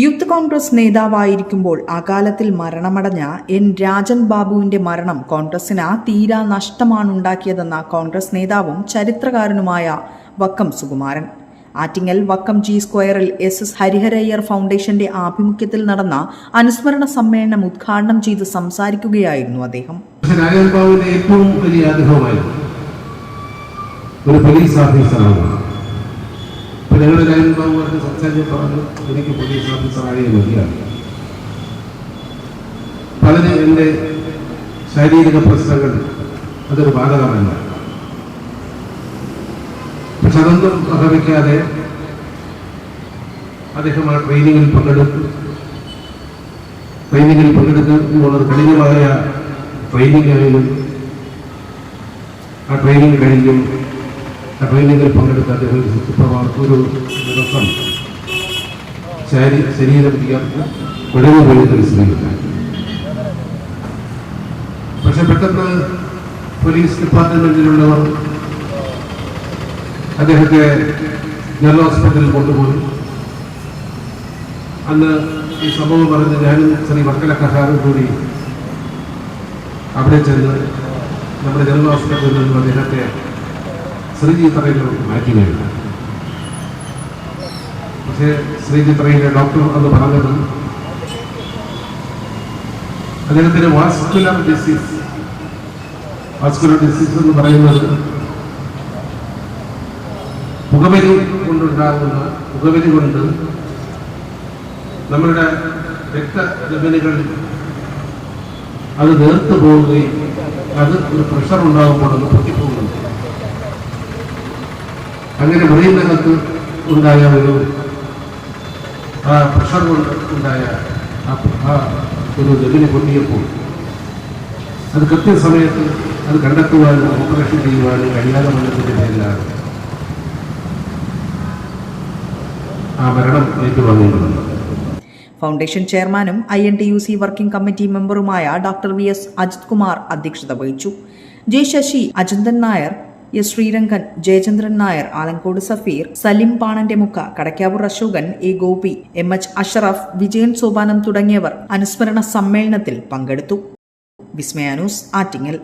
Youth Congress നേതാവായിരിക്കുമ്പോൾ അകാലത്തിൽ മരണമടഞ്ഞ N Rajan ബാബുവിന്റെ മരണം കോൺഗ്രസിന് തീരാ നഷ്ടമാണുണ്ടാക്കിയതെന്ന കോൺഗ്രസ് നേതാവും ചരിത്രകാരനുമായ വക്കം സുകുമാരൻ. ആറ്റിങ്ങൽ വക്കം ജി സ്ക്വയറിൽ എസ് എസ് ഹരിഹരയ്യർ ഫൗണ്ടേഷന്റെ ആഭിമുഖ്യത്തിൽ നടന്ന അനുസ്മരണ സമ്മേളനം ഉദ്ഘാടനം ചെയ്ത് സംസാരിക്കുകയായിരുന്നു അദ്ദേഹം. ഒരു പോലീസ് ഓഫീസറാണ് അപ്പൊ ഞങ്ങൾ രാജൻബാബു പറഞ്ഞ് സംസാരിച്ച് പറഞ്ഞു എനിക്ക് പോലീസ് ഓഫീസറായേ മതിയാണ് അതിന് എന്റെ ശാരീരിക പ്രശ്നങ്ങൾ അതൊരു ബാധകമല്ല. പക്ഷെ അതൊന്നും വകവയ്ക്കാതെ അദ്ദേഹം ആ ട്രെയിനിങ്ങിൽ പങ്കെടുത്തു. ട്രെയിനിങ്ങിൽ പങ്കെടുക്കുമ്പോൾ കഠിനമായ ട്രെയിനിങ് ആയാലും ആ ട്രെയിനിങ് കഴിഞ്ഞും ട്രെയിനിങ്ങിൽ പങ്കെടുത്ത അദ്ദേഹം സുപ്രഭാത ഒരു ദിവസം ശരീ ശരീരം ചെയ്യാത്ത വിടവ് പോയത് സ്ഥിതിയുണ്ടായി പക്ഷെ പെട്ടെന്ന് പോലീസ് ഡിപ്പാർട്ട്മെന്റിലുള്ളവർ അദ്ദേഹത്തെ ജനറൽ ഹോസ്പിറ്റലിൽ കൊണ്ടുപോയി. അന്ന് ഈ സംഭവം പറഞ്ഞ് ഞാനും ശ്രീ വർക്കല കഹാറും കൂടി അവിടെ ചെന്ന് നമ്മുടെ ജനറൽ ഹോസ്പിറ്റലിൽ നിന്നും അദ്ദേഹത്തെ ശ്രീചിത്രയിൽ മാറ്റുകയില്ല പക്ഷേ ശ്രീചിത്രയിലെ ഡോക്ടർ എന്ന് പറഞ്ഞത് അദ്ദേഹത്തിന് വാസ്കുലർ ഡിസീസ് വാസ്കുലർ ഡിസീസ് എന്ന് പറയുന്നത് പുകവലി കൊണ്ടുണ്ടാകുന്ന പുകവലി കൊണ്ട് നമ്മളുടെ രക്തധമനികൾ അത് നേർത്തു പോവുകയും അത് ഒരു പ്രഷർ ഉണ്ടാകുമ്പോൾ അത് പൊട്ടിപ്പോകുന്നു അങ്ങനെ ബ്രെയിനകത്ത് ഉണ്ടായ ഒരു ആ പ്രഷർ കൊണ്ട് ഉണ്ടായ ആ ഒരു ധമനി പൊട്ടിയപ്പോൾ അത് കൃത്യസമയത്ത് അത് കണ്ടെത്തുവാനും ഓപ്പറേഷൻ ചെയ്യുവാനും കഴിയാതെ വന്നതിന്റെ പേരിലാണ് ആ മരണം ഏറ്റുവാങ്ങിയിട്ടുള്ളത് ഫൗണ്ടേഷൻ ചെയർമാനും I N T U C working committee മെമ്പറുമായ doctor V S Ajith Kumar അധ്യക്ഷത വഹിച്ചു. ജെ ശശി അജന്തൻ നായർ എസ് ശ്രീരംഗൻ ജയചന്ദ്രൻ നായർ ആലങ്കോട് സഫീർ സലിം പാണന്റെ മുക്ക Kadakkavoor Ashokan A Gopi M H Ashraf Vijayan Sopanam തുടങ്ങിയവർ അനുസ്മരണ സമ്മേളനത്തിൽ പങ്കെടുത്തു. വിസ്മയാനൂസ് ആറ്റിങ്ങൽ.